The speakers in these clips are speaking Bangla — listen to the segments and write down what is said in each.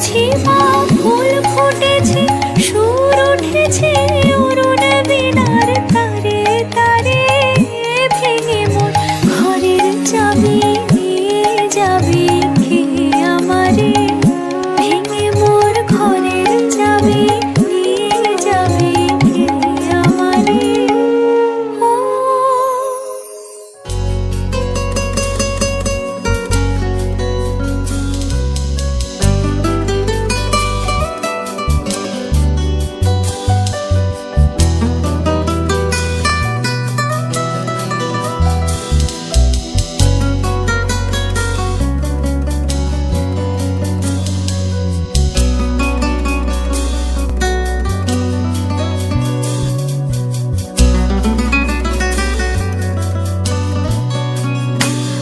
বুঝি ফুল ফুটেছে সুর উঠেছে।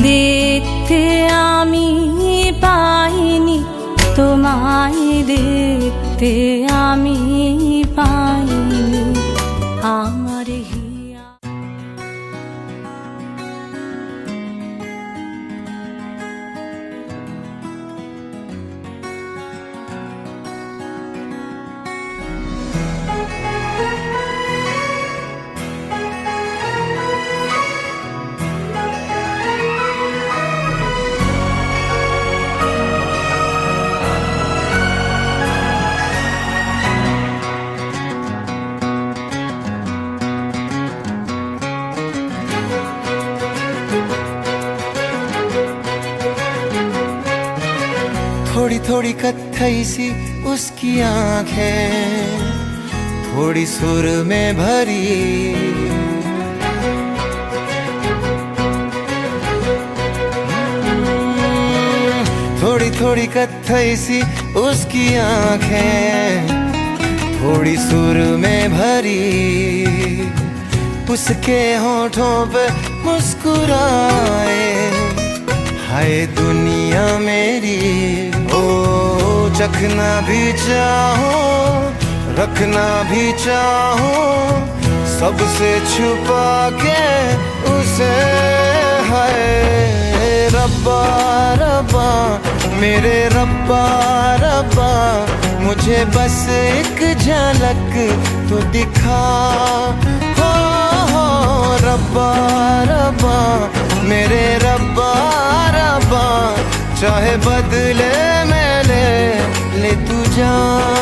দেখতে আমি পাইনি তোমায় দেখতে আমি পাইনি। कत्थई सी उसकी आँखें थोड़ी सुर में भरी। थोड़ी थोड़ी कथई सी उसकी आँखें थोड़ी सुर में भरी। उसके होठों पे मुस्कुराए, हाय दुनिया मेरी, ओ चखना भी चाहो, रखना भी चाहो, सबसे छुपा के उसे है। रब्बा रब्बा, मेरे रब्बा रब्बा, मुझे बस एक झलक तो दिखा। हो हो, रब्बा रब्बा, मेरे रब्बा रब्बा, चाहे बदले paixão.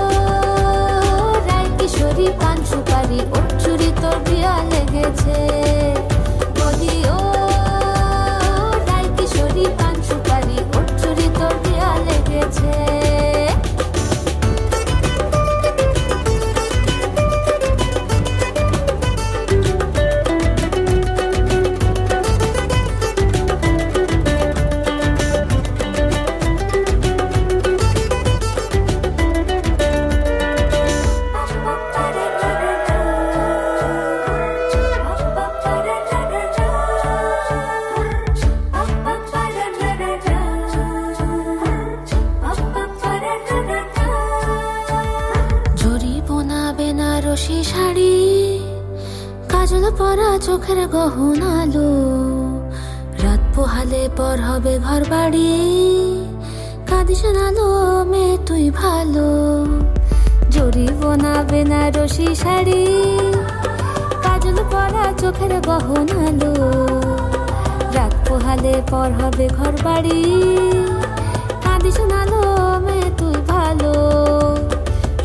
ওর চুড়ি তোর বিয়া লেগেছে। বেনারসি শাড়ি। কাজল পরা চোখের গহনালো। রাত পোহালে পর হবে ঘর বাড়ি কাঁদিস নালো মে তুই ভালো।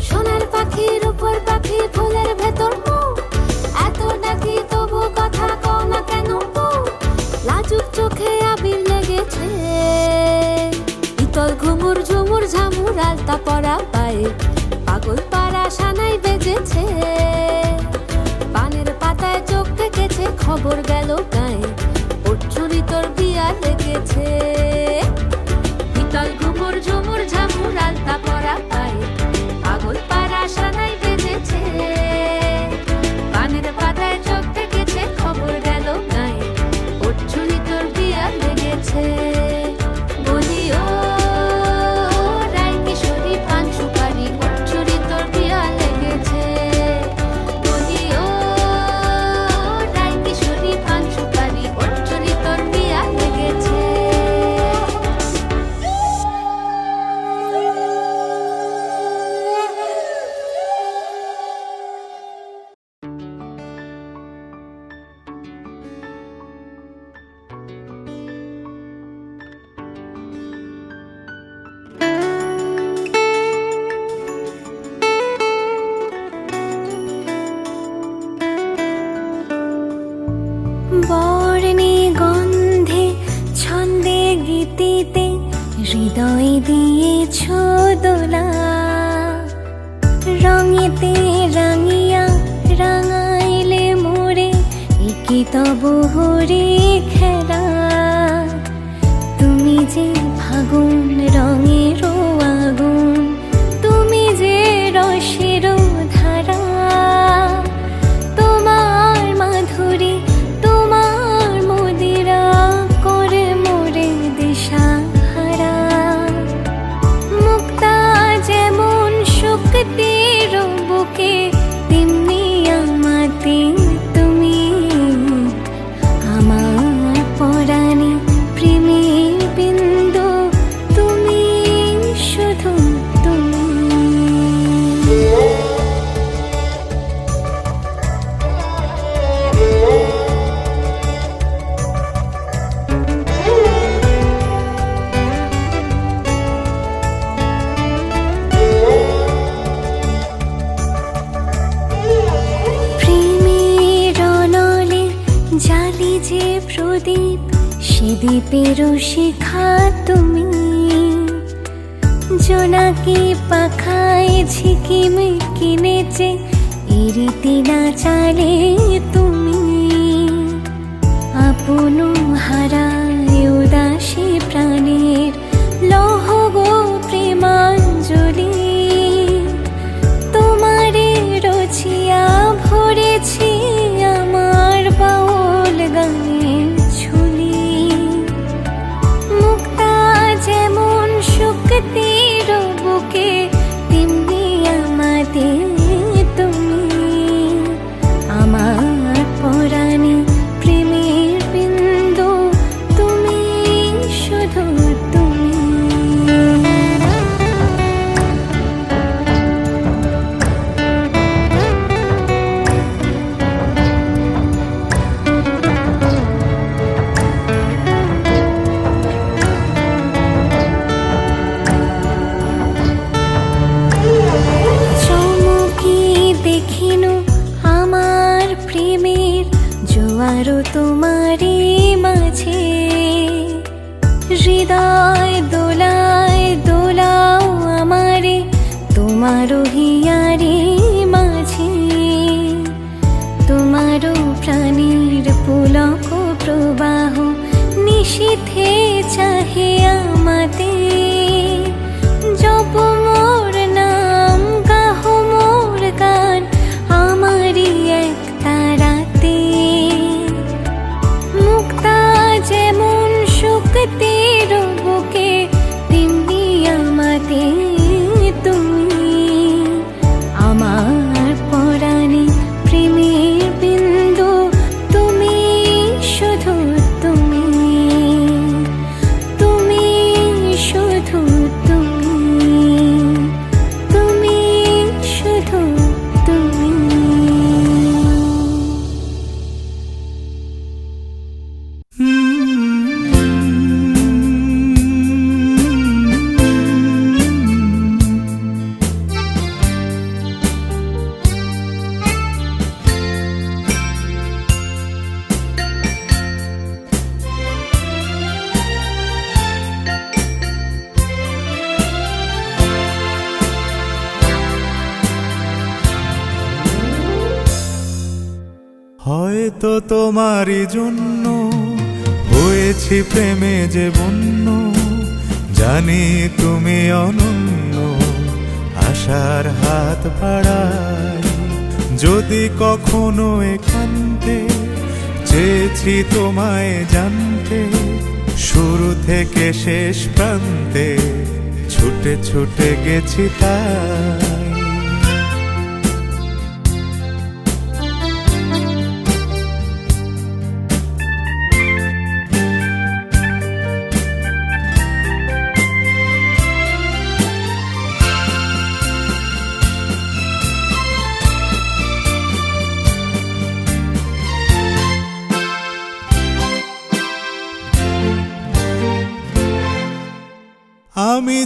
সোনার পাখির উপর পাখি ফুলের ভেতর। এত ডাকি তবু কথা কও না কেন? লাজুক চোখে আবির লেগেছে। ইতল ঘুমুর ঝুমুর ঝামুর আলতা পরা পায়ে। পাগল পাড়া সানাই বেজেছে। পানের পাতায় চোখ থেকেছে খবর গেল গায়ে চুরি তোর বিয়া লেগেছে। বিতল ঘুমুর ঝুমুর ঝামুর আলতা পরা পায়ে পাগল পাড়া সানাই রঙেতে রাঙিয়া রাঙাইলে মোরে একি তব হরে খেলা। ঝিকিম কিনেছে এরিতি না চালে তুমি নিশীথে চাহে প্রেমে যে বন্য, জানি তুমি অনন্য, আশার হাত বাড়াই। যদি কখনো একান্তে চেয়েছি তোমায় জানতে, শুরু থেকে শেষ প্রান্তে ছুটে ছুটে গেছি তাই।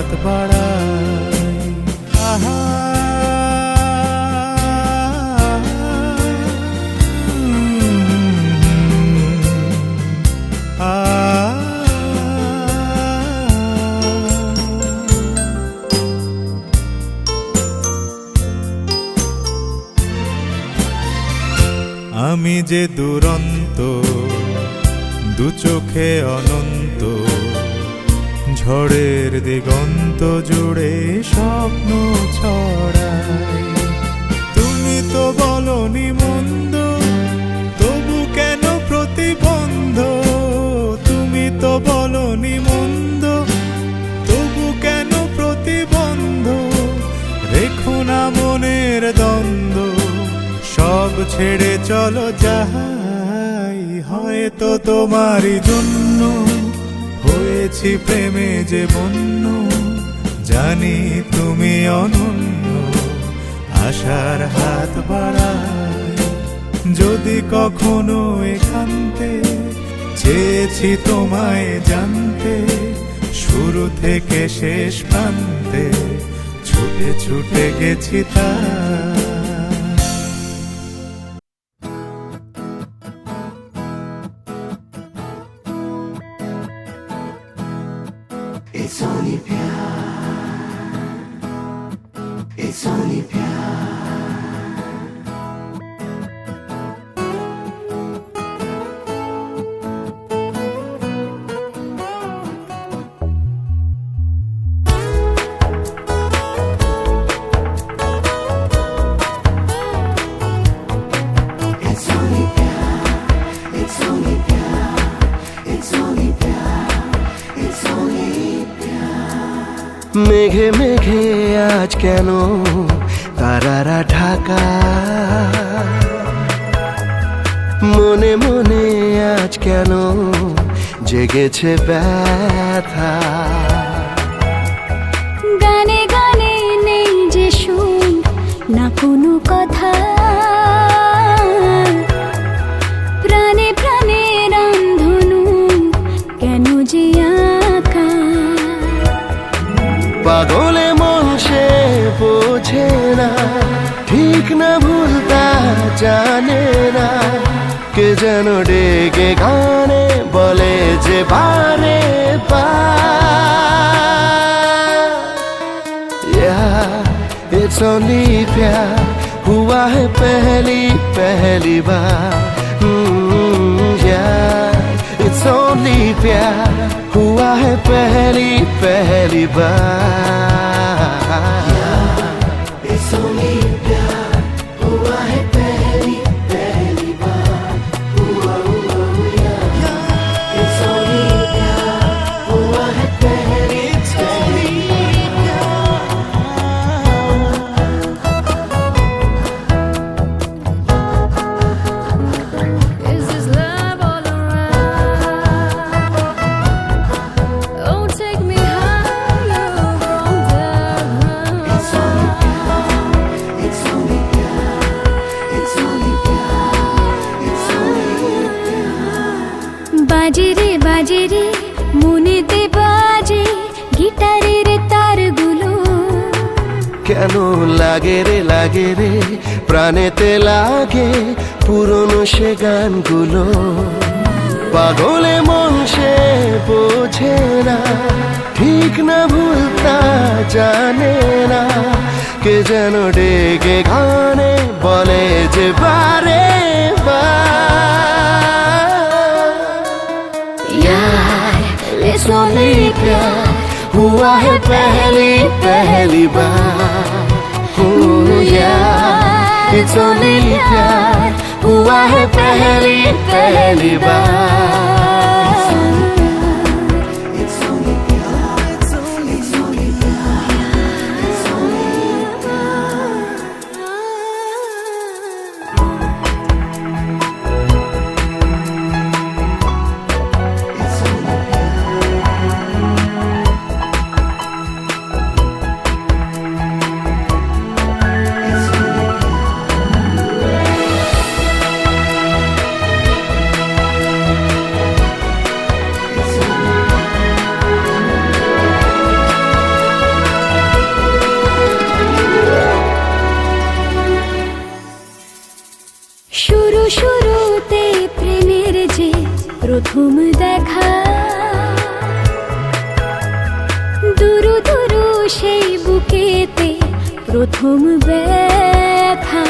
আশার হাত মনের দ্বন্দ্ব সব ছেড়ে চলো যাই হয়তো তোমারই জন্য হয়েছি প্রেমে যে বন্য জানি তুমি অনন্য, আশার হাত বাড়াই যদি কখনো এখানতে চেয়েছি তোমায় জানতে, শুরু থেকে শেষ প্রান্তে ছুটে গেছি তা। মেঘে মেঘে আজ কেন তারারা ঢাকা? মনে মনে আজ কেন জেগেছে ব্যথা? গানে গানে নেই যে সুর, না কোনো ঠিক না ভুল তা জানে না কে যেন ডেকে গানে বলে যে বারে বার Yeah, it's only प्यार हुआ है पहली पहली बार Hmm, yeah, it's only प्यार हुआ है पहली पहली बार কেন লাগে রে লাগে রে প্রাণেতে লাগে পুরনো সে গানগুলো পাগলে মন সে বোঝে না ঠিক না ভুল তা জানে না কে যেন ডেকে গানে বলে যে বারে यार इट्स ओनली प्यार हुआ है पहली पहली बार। इट्स प्यार हुआ है पहली पहली बार। শুরুতে প্রেমের যে প্রথম দেখা। দুরু দুরু সেই বুকেতে প্রথম ব্যথা।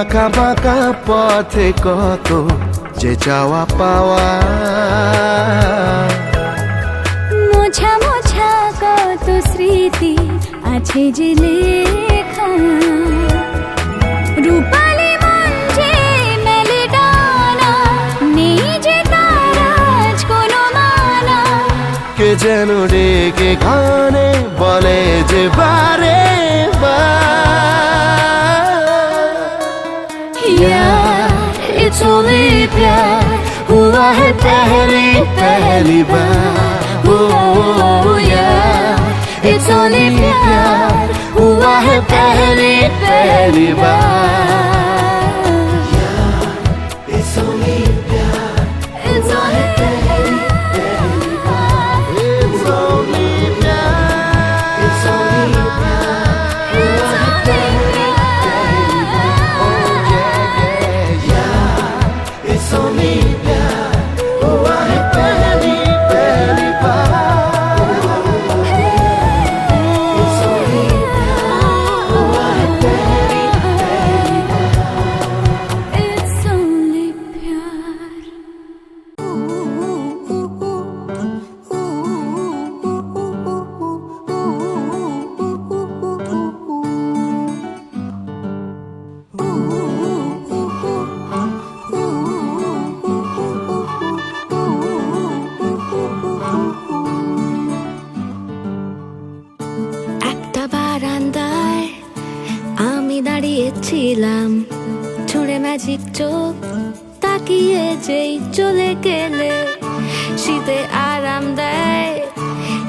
আঁকা বাঁকা পথে কত যে চাওয়া পাওয়া। মোছা মোছা কত স্মৃতি আছে যে লেখা। রূপালি যেন ডেকে গানে বলে যে বারে यार इट्स ओनली प्यार हुआ है पहली पहली बार ओ यार इट्स ओनली प्यार हुआ है पहली पहली बार ম্যাজিক চোখ তাকিয়ে যেই চলে গেলে শীতে আরাম দেয়।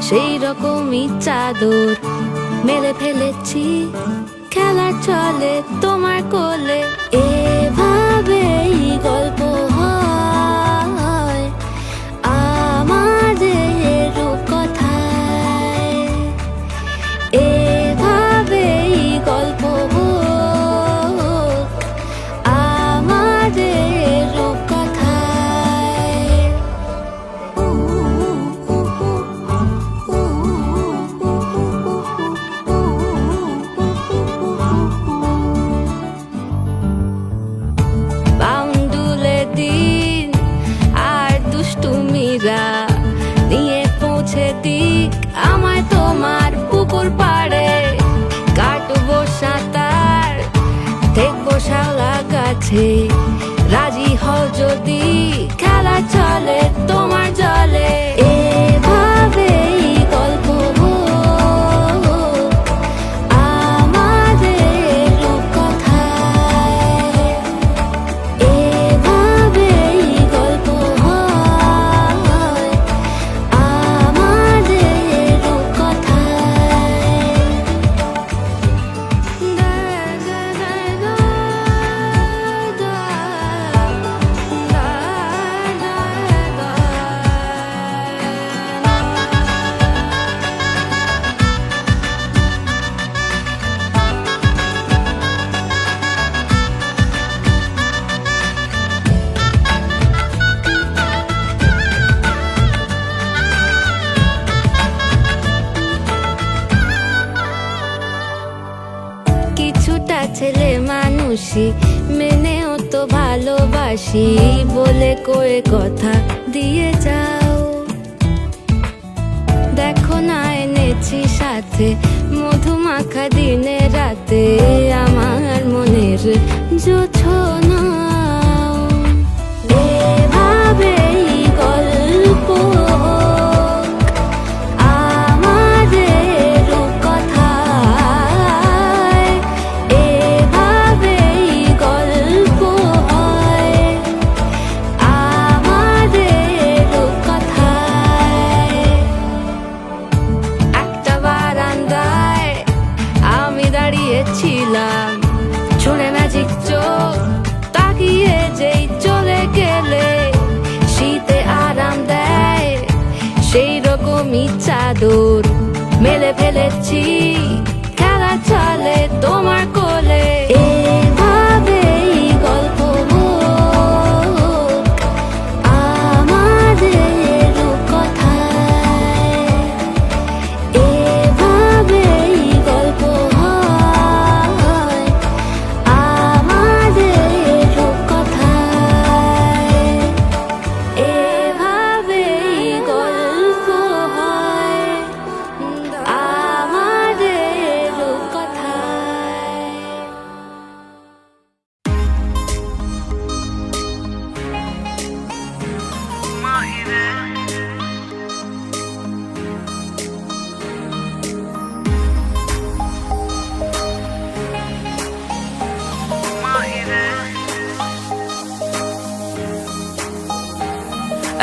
সেই রকমই চাদর মেলে ফেলেছি, খেলার চলে তোমার কোলে। এভাবেই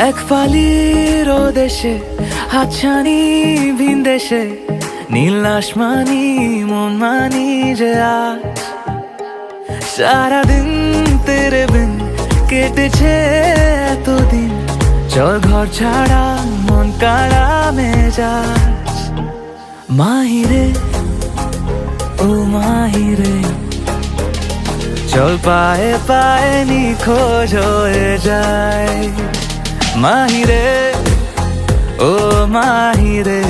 এক পালির দেশে, হাতছানি ভিন দেশে, নীল আসমানি মন, মানি যে আজ। সারাদিন তেরে বিন কেটেছে এতদিন, চল ঘর ছাড়া মন কাড়া মেজাজ। মাহিরে, ও মাহিরে, চল পায়ে পায়ে নি খোঁজ হয়ে যায় মাহিরে ও মাহিরে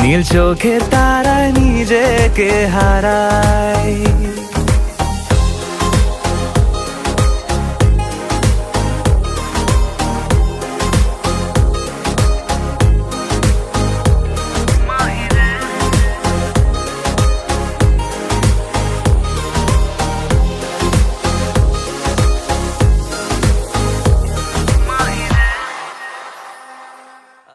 নীল চোখে তারা নিজেকে হারায়।